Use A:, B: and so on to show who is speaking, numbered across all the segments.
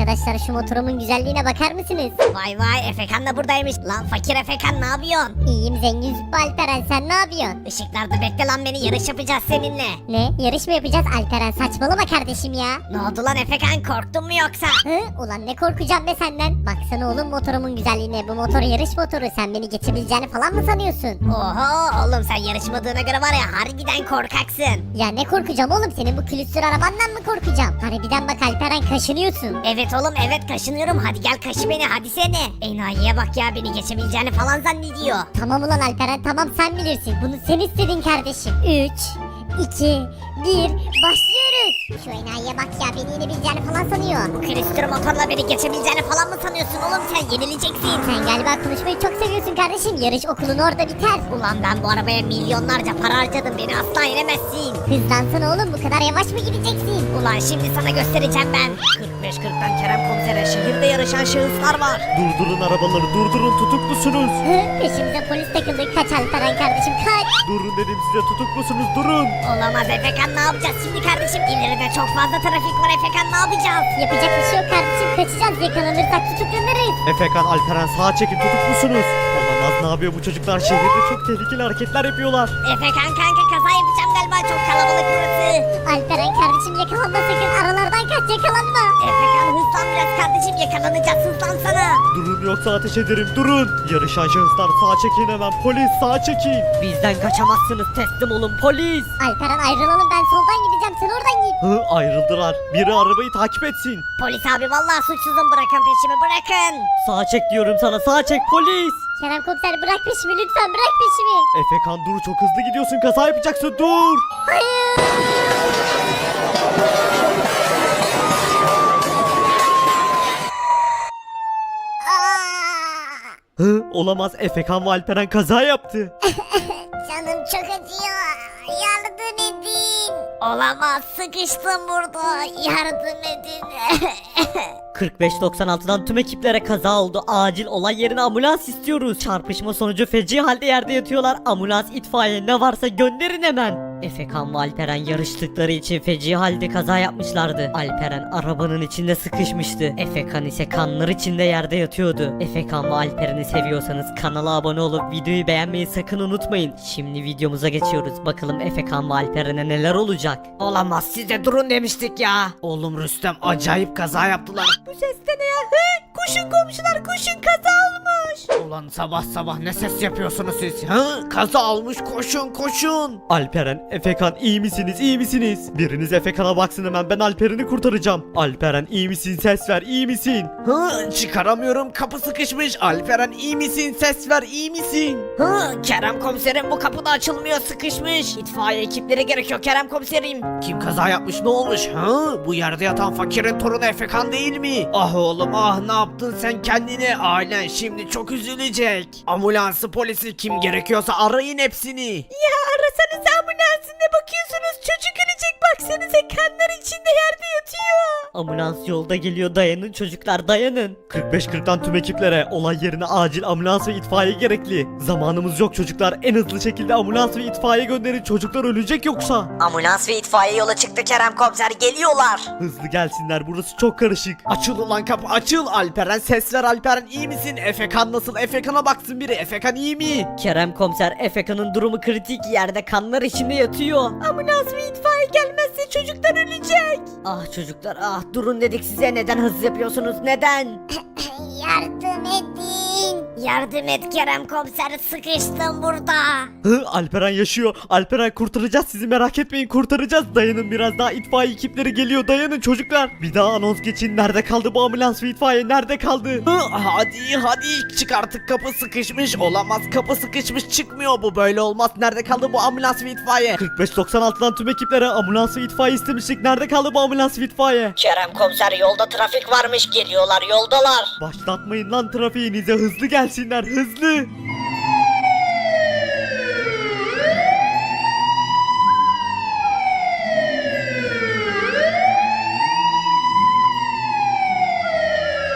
A: Arkadaşlar şu motorumun güzelliğine bakar mısınız?
B: Vay vay Efekan da buradaymış. Lan fakir Efekan ne yapıyorsun?
A: İyiyim zengin Züppe Alperen sen ne yapıyorsun?
B: Işıklarda bekle lan beni yarış yapacağız seninle.
A: Ne? Yarış mı yapacağız Alperen? Saçmalama kardeşim ya.
B: Ne oldu lan Efekan korktun mu yoksa?
A: Hı? Ulan ne korkacağım be senden. Baksana oğlum motorumun güzelliğine. Bu motor yarış motoru. Sen beni geçebileceğini falan mı sanıyorsun?
B: Oho oğlum sen yarışmadığına göre var ya harbiden korkaksın.
A: Ya ne korkacağım oğlum? Senin bu külüstür arabandan mı korkacağım? Harbiden bak Alperen kaşınıyorsun.
B: Evet oğlum evet kaşınıyorum hadi gel kaşı beni hadi seni. Enayiye bak ya beni geçebileceğini falan zannediyor.
A: Tamam ulan Alperen tamam sen bilirsin. Bunu sen istedin kardeşim. 3, 2, 1 başlıyoruz. Şu enayiye bak ya beni yenebileceğini falan sanıyor.
B: Bu külüstür motorla beni geçebileceğini falan mı sanıyorsun oğlum sen yenileceksin.
A: Sen galiba konuşmayı çok seviyorsun kardeşim. Yarış okulun orada biter.
B: Ulan ben bu arabaya milyonlarca para harcadım beni asla yenemezsin.
A: Hızlansana oğlum bu kadar yavaş mı gideceksin?
B: Ulan şimdi sana göstereceğim ben. 45-40'tan Kerem komisere şehirde yarışan şahıslar var.
C: Durdurun arabaları durdurun tutuklusunuz.
A: Hı, peşimize polis takıldı. Kaç Alperen kardeşim kaç.
C: Durun dedim size tutuklusunuz durun.
B: Olamaz Efekan ne yapacağız şimdi kardeşim? İleride çok fazla trafik var Efekan ne yapacağız?
A: Yapacak bir şey yok kardeşim. Kaçacağız yakalanırsak tutuklanırız.
C: Efekan Alperen sağa çekin tutuklusunuz. Olamaz ne yapıyor bu çocuklar şehirde çok tehlikeli hareketler yapıyorlar.
B: Efekan kanka kaza yapacağım galiba çok kalabalık burası.
A: Alperen kardeşim yakalanma sakın. Aralardan kaç yakalanma.
B: Efekan hızlan biraz kardeşim yakalanacağız hızlansana.
C: Durun yoksa ateş ederim durun. Yarışan şahıslar sağa çekin hemen polis sağa çekin.
D: Bizden kaçamazsınız teslim olun polis.
A: Alperen ayrılalım ben soldan git.
C: Hı ayrıldılar. Biri arabayı takip etsin.
B: Polis abi vallahi suçsuzum bırakın peşimi bırakın.
D: Sağa çek diyorum sana sağa çek polis.
A: Kerem komiser bırak peşimi lütfen bırak peşimi.
C: Efekan dur çok hızlı gidiyorsun kaza yapacaksın dur.
A: Aa,
C: Hı olamaz Efekan ve Alperen kaza yaptı.
A: canım çok acıyor. Yardım edin.
B: Olamaz sıkıştım burada yardım edin.
D: 4596'dan tüm ekiplere kaza oldu. Acil olay yerine ambulans istiyoruz. Çarpışma sonucu feci halde yerde yatıyorlar. Ambulans, itfaiye ne varsa gönderin hemen. Efekan ve Alperen yarıştıkları için feci halde kaza yapmışlardı. Alperen arabanın içinde sıkışmıştı. Efekan ise kanlar içinde yerde yatıyordu. Efekan ve Alperen'i seviyorsanız kanala abone olup videoyu beğenmeyi sakın unutmayın. Şimdi videomuza geçiyoruz. Bakalım Efekan ve Alperen'e neler olacak.
E: Olamaz size durun demiştik ya. Oğlum Rüstem acayip kaza yaptılar.
D: Bu ses de ne ya? Koşun komşular koşun kaza olmuş.
E: Ulan sabah sabah ne ses yapıyorsunuz siz? Hı? Kaza olmuş koşun koşun.
C: Alperen, Efekan iyi misiniz iyi misiniz? Biriniz Efekan'a baksın hemen ben Alperen'i kurtaracağım. Alperen iyi misin ses ver iyi misin?
E: Hı? Çıkaramıyorum kapı sıkışmış. Alperen iyi misin? Ses ver iyi misin? Hı? Kerem komiserim bu kapıda açılmıyor sıkışmış. İtfaiye ekipleri gerekiyor Kerem komiserim. Kim kaza yapmış ne olmuş? Hı? Bu yerde yatan fakirin torunu Efekan değil mi? Ah oğlum ah ne yaptın sen kendine? Ailen şimdi çok üzülecek. Ambulansı polisi kim gerekiyorsa arayın hepsini.
D: Ya arasanız ambulansın ne bakıyorsunuz çocuk ölecek baksanıza kanlar içinde yerde yatıyor. Ambulans yolda geliyor dayanın çocuklar dayanın.
C: 45-40'tan tüm ekiplere olay yerine acil ambulans ve itfaiye gerekli. Zamanımız yok çocuklar en hızlı şekilde ambulans ve itfaiye gönderin çocuklar ölecek yoksa.
F: Ambulans ve itfaiye yola çıktı Kerem komiser geliyorlar.
C: Hızlı gelsinler burası çok karışık.
E: Açıl ulan kapı açıl Alperen ses ver Alperen iyi misin? Efekan nasıl? Efekan'a baksın biri Efekan iyi mi?
D: Kerem komiser Efeka'nın durumu kritik yerde kanlar içinde yatıyor. Ambulans ve itfaiye gelmezse çocuklar ölecek. Ah çocuklar ah durun dedik size neden hız yapıyorsunuz neden?
A: Yardım edin.
B: Yardım et Kerem komiser sıkıştım burada.
C: Hı Alperen yaşıyor. Alperen kurtaracağız sizi merak etmeyin kurtaracağız. Dayanın biraz daha itfaiye ekipleri geliyor dayanın çocuklar. Bir daha anons geçin nerede kaldı bu ambulans ve itfaiye nerede kaldı?
E: Hı, hadi hadi çık artık kapı sıkışmış olamaz kapı sıkışmış çıkmıyor bu böyle olmaz nerede kaldı bu ambulans ve itfaiye
C: 45-96'dan tüm ekiplere ambulans ve itfaiye istemiştik. Nerede kaldı bu ambulans ve itfaiye?
F: Kerem komiser yolda trafik varmış geliyorlar yoldalar.
C: Başlatmayın lan trafiğinize hızlı gelsinler hızlı.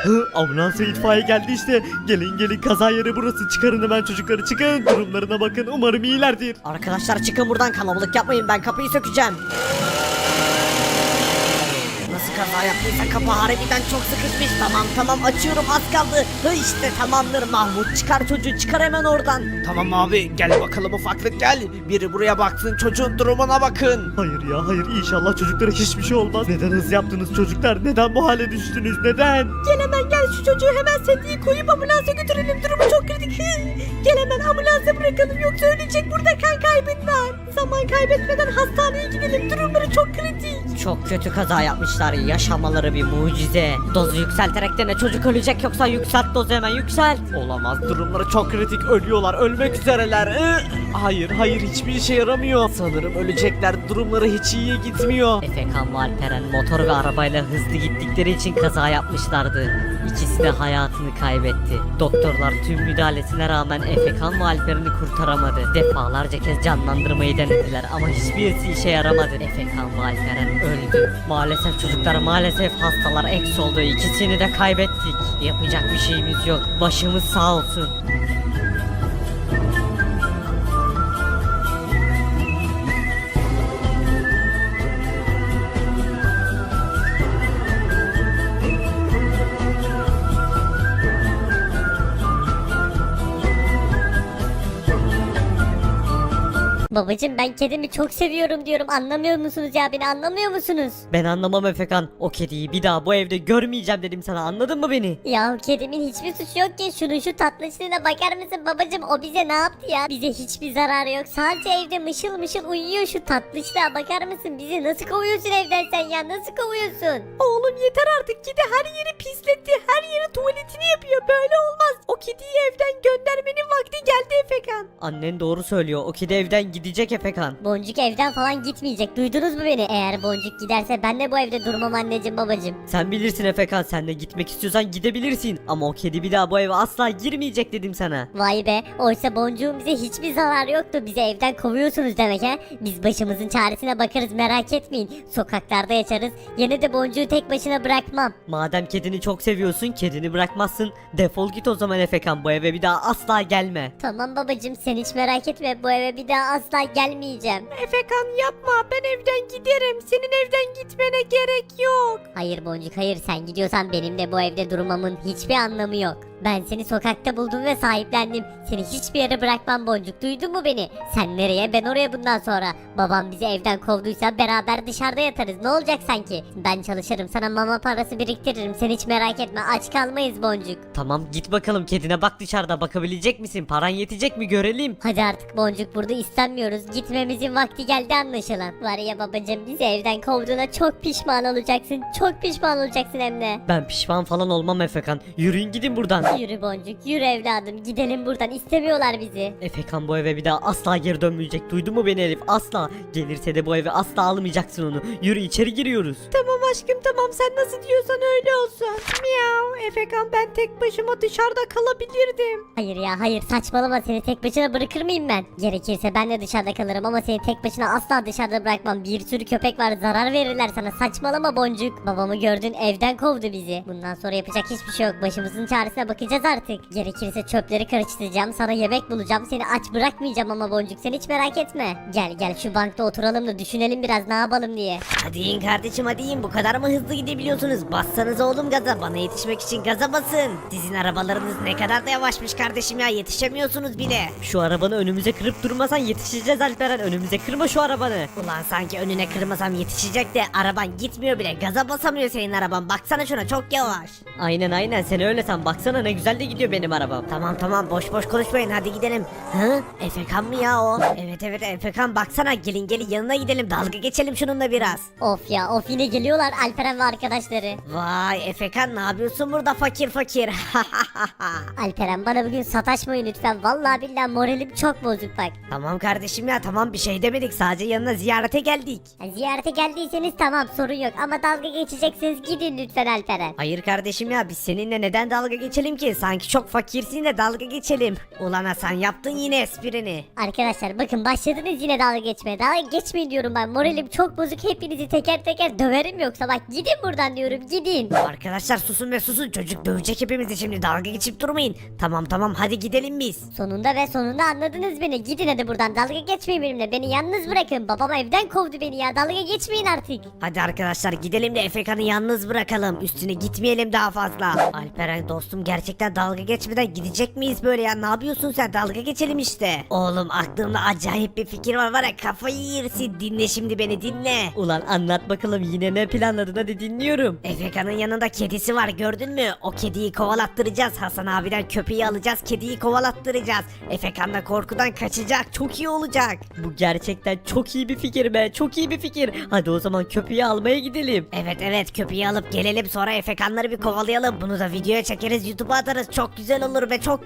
C: Hı, ambulans ve itfaiye geldi işte. Gelin gelin kaza yeri burası. Çıkarın hemen çocukları çıkın. Durumlarına bakın umarım iyilerdir.
D: Arkadaşlar çıkın buradan kalabalık yapmayın ben kapıyı sökeceğim.
B: Yaptıysa kapı harbiden çok sıkışmış. Tamam tamam açıyorum az kaldı. Hı işte tamamdır Mahmut çıkar çocuğu çıkar hemen oradan.
E: Tamam abi gel bakalım ufaklık gel. Biri buraya baksın çocuğun durumuna bakın.
C: Hayır ya hayır inşallah çocuklara hiçbir şey olmaz. Neden hız yaptınız çocuklar? Neden bu hale düştünüz? Neden?
B: Gel hemen gel şu çocuğu hemen sediye koyup ambulansa götürelim durumu çok kritik. Gel hemen ambulansa bırakalım yoksa ölecek burada kan kaybın var. Zaman kaybetmeden hastaneye gidelim durumları çok kritik.
D: Çok kötü kaza yapmışlar. Yaşamaları bir mucize. Dozu yükselterek dene çocuk ölecek yoksa yükselt dozu hemen yükselt.
C: Olamaz durumları çok kritik ölüyorlar ölmek üzereler. Iı! Hayır hayır hiçbir işe yaramıyor. Sanırım ölecekler durumları hiç iyiye gitmiyor.
D: Efekan ve Alperen motor ve arabayla hızlı gittikleri için kaza yapmışlardı. İkisi de hayatını kaybetti. Doktorlar tüm müdahalesine rağmen Efekan ve Alperen'i kurtaramadı. Defalarca kez canlandırmayı denediler ama hiçbirisi işe yaramadı. Efekan ve Alperen öldü. Maalesef çocuklar maalesef hastalar eks oldu. İkisini de kaybettik. Yapacak bir şeyimiz yok. Başımız sağ olsun.
A: Babacım ben kedimi çok seviyorum diyorum anlamıyor musunuz ya beni anlamıyor musunuz?
D: Ben anlamam Efekan. O kediyi bir daha bu evde görmeyeceğim dedim sana anladın mı beni?
A: Ya kedimin hiçbir suçu yok ki şunun şu tatlışlığına bakar mısın babacım o bize ne yaptı ya? Bize hiçbir zararı yok sadece evde mışıl mışıl uyuyor şu tatlışlığa bakar mısın? Bizi nasıl kovuyorsun evden sen ya nasıl kovuyorsun?
B: Oğlum yeter artık kedi her yeri pisletti her yeri tuvaletini yapıyor böyle olmaz. O kediyi evden göndermenin vakti geldi Efekan.
D: Annen doğru söylüyor. O kedi evden gidecek Efekan.
A: Boncuk evden falan gitmeyecek duydunuz mu beni? Eğer Boncuk giderse ben de bu evde durmam anneciğim babacım.
D: Sen bilirsin Efekan sen de gitmek istiyorsan gidebilirsin. Ama o kedi bir daha bu eve asla girmeyecek dedim sana.
A: Vay be oysa boncuğun bize hiçbir zararı yoktu bizi evden kovuyorsunuz demek ha. Biz başımızın çaresine bakarız merak etmeyin. Sokaklarda yaşarız yine de boncuğu tek başına bırakmam.
D: Madem kedini çok seviyorsun kedini bırakmazsın. Defol git o zaman Efekan bu eve bir daha asla gelme.
A: Tamam babacım sen hiç merak etme bu eve bir daha asla gelmeyeceğim.
B: Efekan yapma ben evden giderim senin evden gitmene gerek yok.
A: Hayır boncuk hayır sen gidiyorsan benim de bu evde durmamın hiçbir anlamı yok. Ben seni sokakta buldum ve sahiplendim. Seni hiçbir yere bırakmam boncuk duydun mu beni? Sen nereye ben oraya bundan sonra. Babam bizi evden kovduysa beraber dışarıda yatarız ne olacak sanki? Ben çalışırım sana mama parası biriktiririm sen hiç merak etme aç kalmayız boncuk.
D: Tamam git bakalım kedine bak dışarıda bakabilecek misin? Paran yetecek mi görelim.
A: Hadi artık boncuk burada istenmiyoruz. Gitmemizin vakti geldi anlaşılan. Var ya babacım bizi evden kovduğuna çok pişman olacaksın. Çok pişman olacaksın hem de.
D: Ben pişman falan olmam Efekan. Yürüyün gidin buradan.
A: Yürü boncuk yürü evladım gidelim buradan istemiyorlar bizi.
D: Efekan bu eve bir daha asla geri dönmeyecek. Duydun mu beni Elif? Asla. Gelirse de bu eve asla almayacaksın onu. Yürü içeri giriyoruz.
B: Tamam aşkım tamam sen nasıl diyorsan öyle olsun. Miau Efekan ben tek başıma dışarıda kalabilirdim.
A: Hayır ya hayır saçmalama seni tek başına bırakır mıyım ben? Gerekirse ben de dışarıda kalırım ama seni tek başına asla dışarıda bırakmam. Bir sürü köpek var zarar verirler sana saçmalama boncuk. Babamı gördün evden kovdu bizi. Bundan sonra yapacak hiçbir şey yok başımızın çaresine bakacağız artık. Gerekirse çöpleri karıştıracağım sana yemek bulacağım seni aç bırakmayacağım ama boncuk sen hiç merak etme. Gel gel şu bankta oturalım da düşünelim biraz ne yapalım diye.
B: Hadi in kardeşim hadi in bu kadar mı hızlı gidebiliyorsunuz? Bassanız oğlum gaza bana yetişmek için gaza basın. Sizin arabalarınız ne kadar da yavaşmış kardeşim ya yetişemiyorsunuz bile.
D: Şu arabanı önümüze kırıp durmasan yetişeceğiz Alperen. Önümüze kırma şu arabanı.
B: Ulan sanki önüne kırmasam yetişecek de araban gitmiyor bile gaza basamıyor senin araban baksana şuna çok yavaş.
D: Aynen aynen sen öyle sen baksana ne güzel de gidiyor benim arabam.
B: Tamam tamam boş boş konuşmayın hadi gidelim. Hı? Efekan mı ya o? Evet evet Efekan baksana gelin gelin yanına gidelim dalga geçelim şununla biraz.
A: Of ya of yine geliyorlar Alperen ve arkadaşları.
B: Vay Efekan ne yapıyorsun burada fakir fakir?
A: Alperen bana bugün sataşmayın lütfen. Vallahi billahi moralim çok bozuk bak.
B: tamam kardeşim ya tamam bir şey demedik sadece yanına ziyarete geldik.
A: Ha, Ziyarete geldiyseniz tamam sorun yok ama dalga geçeceksiniz gidin lütfen Alperen.
B: Hayır kardeşim ya biz seninle neden dalga geçelim geçelim ki sanki çok fakirsin de dalga geçelim. Ulan Hasan yaptın yine esprini.
A: Arkadaşlar bakın başladınız yine dalga geçmeye. Dalga geçmeyin diyorum ben. Moralim çok bozuk. Hepinizi teker teker döverim yoksa bak gidin buradan diyorum gidin.
B: Arkadaşlar susun ve susun çocuk dövecek hepimizi şimdi dalga geçip durmayın. Tamam tamam hadi gidelim biz.
A: Sonunda ve sonunda anladınız beni. Gidin hadi buradan. Dalga geçmeyin benimle. Beni yalnız bırakın. Babam evden kovdu beni ya. Dalga geçmeyin artık.
B: Hadi arkadaşlar gidelim de Efekan'ı yalnız bırakalım. Üstüne gitmeyelim daha fazla. Alperen dostum gerçekten dalga geçmeden gidecek miyiz böyle ya? Ne yapıyorsun sen? Dalga geçelim işte. Oğlum aklımda acayip bir fikir var var ya kafayı yersin. Dinle şimdi beni dinle.
D: Ulan anlat bakalım yine ne planladın hadi dinliyorum.
B: Efekan'ın yanında kedisi var gördün mü? O kediyi kovalattıracağız. Hasan abiden köpeği alacağız. Kediyi kovalattıracağız. Efekan da korkudan kaçacak. Çok iyi olacak.
D: Bu gerçekten çok iyi bir fikir be çok iyi bir fikir. Hadi o zaman köpeği almaya gidelim.
B: Evet evet köpeği alıp gelelim sonra Efekanları bir kovalayalım. Bunu da videoya çekeriz YouTube'a atarız. Çok güzel olur ve çok güzel.